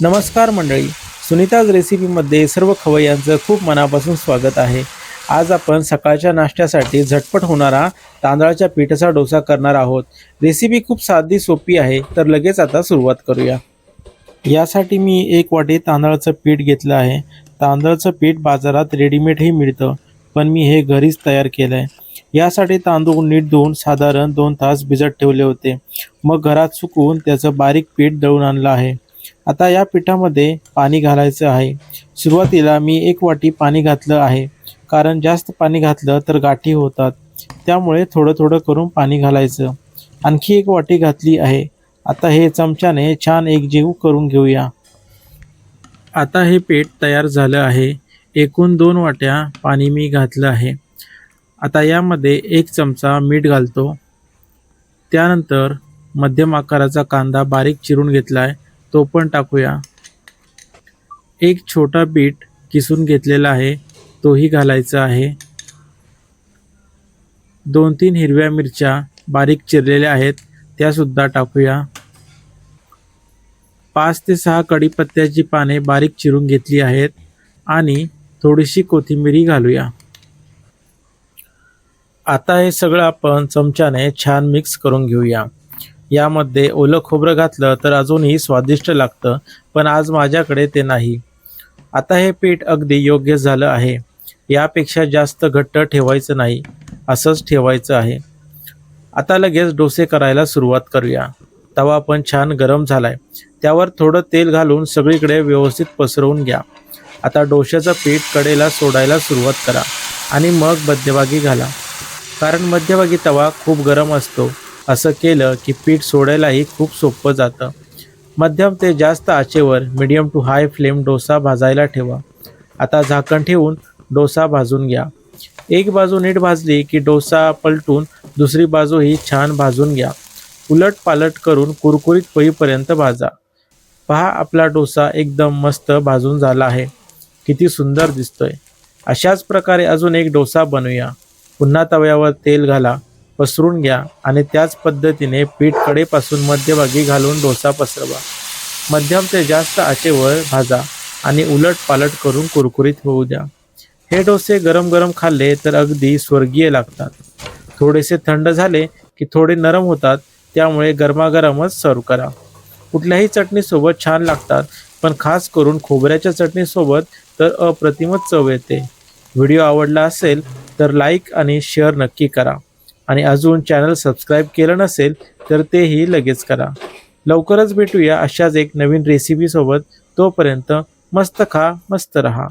नमस्कार मंडळी. सुनीताज रेसिपीमध्ये सर्व खवय्यांचं खूप मनापासून स्वागत आहे. आज आपण सकाळच्या नाश्त्यासाठी झटपट होणारा तांदळाच्या पिठाचा डोसा करणार आहोत. रेसिपी खूप साधी सोपी आहे तर लगेच आता सुरुवात करूया. यासाठी मी एक वाटी तांदळाचं पीठ घेतलं आहे. तांदळाचं पीठ बाजारात रेडीमेडही मिळतं पण मी हे घरीच तयार केलं आहे यासाठी तांदूळ नीट धुवून साधारण दोन तास भिजत ठेवले होते. मग घरात सुकवून त्याचं बारीक पीठ दळून आणलं आहे. आता या पिठामध्ये पाणी घालायचं आहे. सुरुवातीला मी एक वाटी पाणी घातलं आहे. कारण जास्त पाणी घातलं तर गाठी होतात. त्यामुळे थोडं थोडं करून पाणी घालायचं. आणखी एक वाटी घातली आहे. आता हे चमच्याने छान एकजीव करून घेऊया. आता हे पीठ तयार झालं आहे. एकूण दोन वाट्या पाणी मी घातलं आहे. आता यामध्ये एक चमचा मीठ घालतो. त्यानंतर मध्यम आकाराचा कांदा बारीक चिरून घेतला आहे तो पण टाकूया. एक छोटा बीट किसून घेतलेला आहे तोही घालायचा आहे. दोन तीन हिरव्या मिरच्या बारीक चिरलेल्या आहेत त्यासुद्धा टाकूया. पाच ते सहा कढीपत्त्याची पाने बारीक चिरून घेतली आहेत आणि थोडीशी कोथिंबीरही घालूया. आता हे सगळं आपण चमच्याने छान मिक्स करून घेऊया. यामध्ये ओलं खोबरं घातलं तर अजूनही स्वादिष्ट लागतं पण आज माझ्याकडे ते नाही. आता हे पीठ अगदी योग्य झालं आहे. यापेक्षा जास्त घट्ट ठेवायचं नाही असंच ठेवायचं आहे. आता लगेच डोसे करायला सुरुवात करूया. तवा पण छान गरम झालाय. त्यावर थोडं तेल घालून सगळीकडे व्यवस्थित पसरवून घ्या. आता डोश्याचं पीठ कडेला सोडायला सुरुवात करा आणि मग मध्यभागी घाला. कारण मध्यभागी तवा खूप गरम असतो. असं केलं की पीठ सोडायलाही खूप सोपं जातं. मध्यम ते जास्त आचेवर medium to high flame dosa भाजायला ठेवा. आता झाकण ठेवून डोसा भाजून घ्या. एक बाजू नीट भाजली की डोसा पलटून दुसरी बाजूही छान भाजून घ्या. उलट पालट करून कुरकुरीत होईपर्यंत भाजा. पहा आपला डोसा एकदम मस्त भाजून झाला आहे. किती सुंदर दिसतोय. अशाच प्रकारे अजून एक डोसा बनवूया. पुन्हा तव्यावर तेल घाला. पसरून घ्या आणि त्याच पद्धतीने पीठ कडेपासून मध्यभागी घालून डोसा पसरवा. मध्यम ते जास्त आचेवर भाजा आणि उलट पालट करून कुरकुरीत होऊ द्या. हे डोसे गरम गरम खाल्ले तर अगदी स्वर्गीय लागतात. थोडेसे थंड झाले की थोडे नरम होतात त्यामुळे गरमागरमच सर्व करा. कुठल्याही चटणीसोबत छान लागतात पण खास करून खोबऱ्याच्या चटणीसोबत तर अप्रतिमच चव येते. व्हिडिओ आवडला असेल तर लाईक आणि शेअर नक्की करा. आणि अजून चॅनल सबस्क्राईब केलं नसेल तर तेही लगेच करा. लवकरच भेटूया अशाच एक नवीन रेसिपीसोबत तोपर्यंत मस्त खा मस्त रहा.